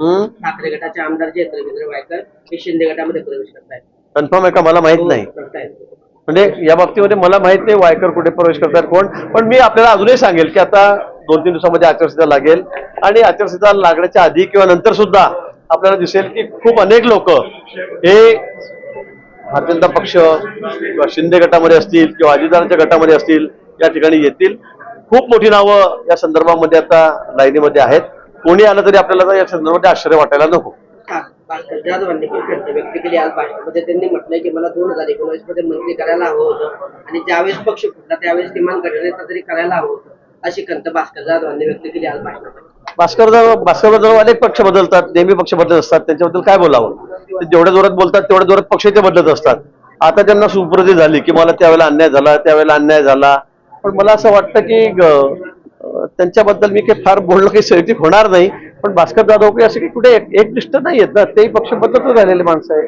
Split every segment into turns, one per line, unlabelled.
ठाकरे गटाचे आमदार जे रवींद्र वायकर हे शिंदे गटामध्ये प्रवेश करतायत.
कन्फर्म आहे का? मला माहीत नाही.
करतायत.
म्हणजे या बाबतीमध्ये मला माहीत नाही वायकर कुठे प्रवेश करतात कोण. पण मी आपल्याला अजूनही सांगेल की आता दोन तीन दिवसामध्ये आचारसंहिता लागेल. आणि आचारसंहिता लागण्याच्या आधी किंवा नंतर सुद्धा आपल्याला दिसेल की खूप अनेक लोक हे भारतीय जनता पक्ष किंवा शिंदे गटामध्ये असतील किंवा अजितदारांच्या गटामध्ये असतील या ठिकाणी येतील. खूप मोठी नावं या संदर्भामध्ये आता लाईनीमध्ये आहेत. कोणी आलं तरी आपल्याला या संदर्भामध्ये आश्चर्य वाटायला नको.
हा, भास्कर जाधवांनी पण खंत व्यक्त केली आज भाषणामध्ये त्यांनी म्हटलंय की मला दोन हजार एकोणीसमध्ये मंत्री करायला हवं होतं आणि ज्यावेळेस पक्ष फुटला त्यावेळेस किमान गटनेता तरी करायला हवं होतं अशी खंत भास्कर जाधवांनी व्यक्त केली आज भाषणामध्ये.
भास्कर भास्कर जाधव अनेक पक्ष बदलतात नेहमी पक्ष बदलत असतात त्यांच्याबद्दल काय बोलावं? ते जेवढ्या जोरात बोलतात तेवढ्या जोरात पक्ष ते बदलत असतात. आता त्यांना सुप्रती झाली की मला त्यावेळेला अन्याय झाला त्यावेळेला अन्याय झाला. पण मला असं वाटतं की त्यांच्याबद्दल मी काही फार बोलणं काही सैतिक होणार नाही. पण भास्कर जाधव काही असे काही कुठे एक- एकनिष्ठ नाही आहेत ना. तेही पक्ष बदलतच राहिलेले माणसं आहे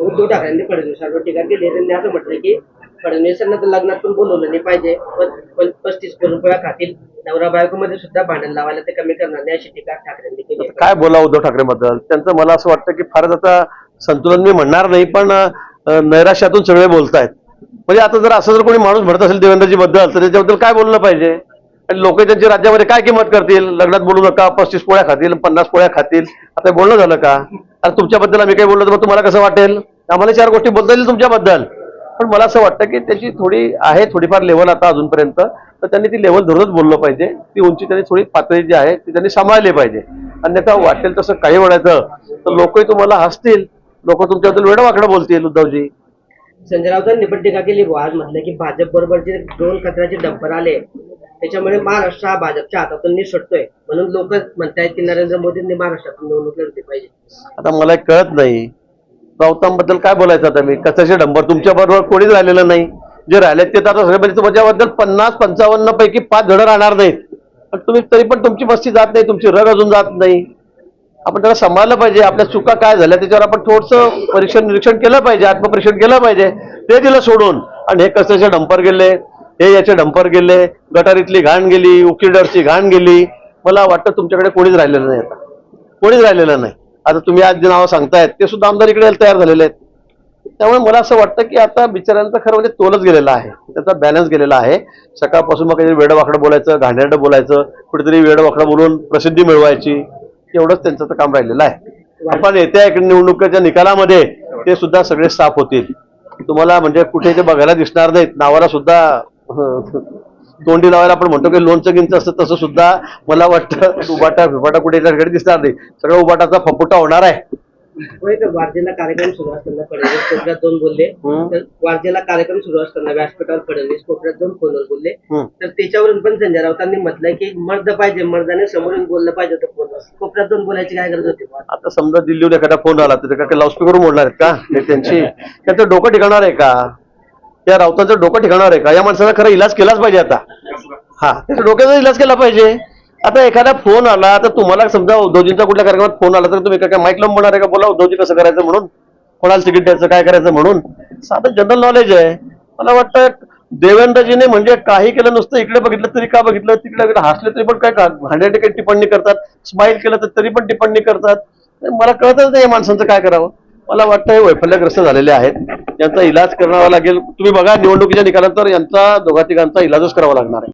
उद्धव ठाकरेंनी फडणवीसांवर टीका केली त्यांनी असं म्हटलं की फडणवीसांना तर लग्नात पण बोलवलं नाही पाहिजे. पण पस्तीस रुपया खातील. नवरा बायकोमध्ये सुद्धा भांडण लावायला ते कमी करणार नाही अशी टीका ठाकरेंनी केली
काय बोला उद्धव ठाकरेबद्दल? त्यांचं मला असं वाटतं की फारच आता संतुलन मी म्हणणार नाही पण नैराश्यातून सगळे बोलतायत. म्हणजे आता जर असं जर कोणी माणूस म्हणत असेल देवेंद्रजी बद्दल तर त्याच्याबद्दल काय बोललं पाहिजे? लोक त्यांची राज्यामध्ये काय किंमत करतील? लग्नात बोलू नका पस्तीस पोळ्या खातील पन्नास पोळ्या खातील. आता हे बोलणं झालं का? आता तुमच्याबद्दल आम्ही काही बोललो तर मग तुम्हाला कसं वाटेल? आम्हाला चार गोष्टी बोलता येईल तुमच्याबद्दल. पण मला असं वाटतं की त्याची थोडी आहे थोडीफार लेवल आता अजूनपर्यंत. तर त्यांनी ती लेवल धरूनच बोललं पाहिजे. ती उंची त्यांनी थोडी पातळी जी आहे ती त्यांनी सांभाळली पाहिजे. अन्यथा वाटेल तसं काही म्हणायचं. तर लोकही तुम्हाला हसतील. लोक तुमच्याबद्दल वेळ वाकडं बोलतील उद्धवजी.
संजय राऊतांनी पण टीका केली आज म्हटलं की भाजप बरोबर जे दोन कचऱ्याचे डब्बर आले. त्याच्यामुळे महाराष्ट्र हा भाजपच्या हातातून निसटतोय. म्हणून लोक म्हणतायत की नरेंद्र मोदींनी महाराष्ट्रातून निवडणूक लढली पाहिजे.
आता मला कळत नाही. राऊतांबद्दल काय बोलायचं आता मी? कशाचे डंबर? तुमच्या बरोबर कोणीच राहिलेलं नाही. जे राहिलेत ते तर आता सगळे म्हणजे तुमच्याबद्दल पन्नास पंचावन्न पैकी पाच जण राहणार नाहीत. पण तुम्ही तरी पण तुमची मस्ती जात नाही तुमची रग अजून जात नाही. आपण त्याला सांभाळलं पाहिजे. आपल्या चुका काय झाल्या त्याच्यावर आपण थोडंसं परीक्षण निरीक्षण केलं पाहिजे आत्मपरीक्षण केलं पाहिजे. ते दिलं सोडून. आणि हे कचऱ्याचे डंपर गेले? हे याचे डंपर गेले गटारीतली घाण गेली उकिडरची घाण गेली. मला वाटतं तुमच्याकडे कोणीच राहिलेलं नाही आता. कोणीच राहिलेलं नाही. आता तुम्ही आज जे नावं सांगतायत ते सुद्धा आमदार इकडे तयार झालेले आहेत. त्यामुळे मला असं वाटतं की आता बिचाऱ्यांचा खरं म्हणजे तोलच गेलेला आहे. त्याचा बॅलन्स गेलेला आहे. सकाळपासून मग काहीतरी वेडवाकडं बोलायचं घाणेरडं बोलायचं कुठेतरी वेडवाकडं बोलून प्रसिद्धी मिळवायची. एवढंच त्यांचं तर काम राहिलेलं आहे. आपण येत्या एक निवडणुकीच्या निकालामध्ये ते सुद्धा सगळे साफ होतील. तुम्हाला म्हणजे कुठे ते बघायला दिसणार नाहीत. नावाला सुद्धा तोंडी लावायला आपण म्हणतो की लोणचं गिंच असतं तसं सुद्धा मला वाटतं उबाटा फिबाटा कुठे त्या ठिकाणी दिसणार नाही. सगळं उबाटाचा फपुटा होणार आहे.
वारजेला कार्यक्रम सुरू असताना फडणवीस कोपऱ्यात दोन बोलले. तर वारजेला कार्यक्रम सुरू असताना व्यासपीठावर फडणवीस कोपऱ्यात दोन फोनवर बोलले. तर त्याच्यावरून पण संजय राऊतांनी म्हटलंय की मर्द पाहिजे मर्दाने समोरून बोललं पाहिजे होतं फोनवर कोपऱ्यात दोन बोलायची काय गरज होती?
आता समजा दिल्लीहून एखादा फोन आला तर लाऊडस्पीकर मोडणार आहेत का? नेत्यांची त्यांचं डोकं ठिकाणार आहे का? त्या राऊतांचं डोकं ठिकाणार आहे का? या माणसाचा खरं इलाज केलाच पाहिजे आता. हा त्याच्या डोक्याचा इलाज केला पाहिजे. आता एखादा फोन आला तर तुम्हाला समजा उद्धवजींचा कुठल्या कार्यक्रमात फोन आला तर तुम्ही काय काय माईक लावून म्हणणार आहे का बोला उद्धवजी कसं करायचं म्हणून? कोणाला तिकीट द्यायचं काय करायचं म्हणून? साधं जनरल नॉलेज आहे. मला वाटतं देवेंद्रजीने म्हणजे काही केलं नुसतं इकडे बघितलं तरी का बघितलं तिकडे बघितलं, हसले तरी पण काय भांड्याने काही टिप्पणी करतात स्माईल केलं तर तरी पण टिप्पणी करतात. मला कळतच नाही या माणसांचं काय करावं. मला वाटतं हे वैफल्यग्रस्त झालेले आहेत. यांचा इलाज करावा लागेल. तुम्ही बघा निवडणुकीच्या निकालानंतर यांचा दोघा तिघांचा इलाजच करावा लागणार आहे.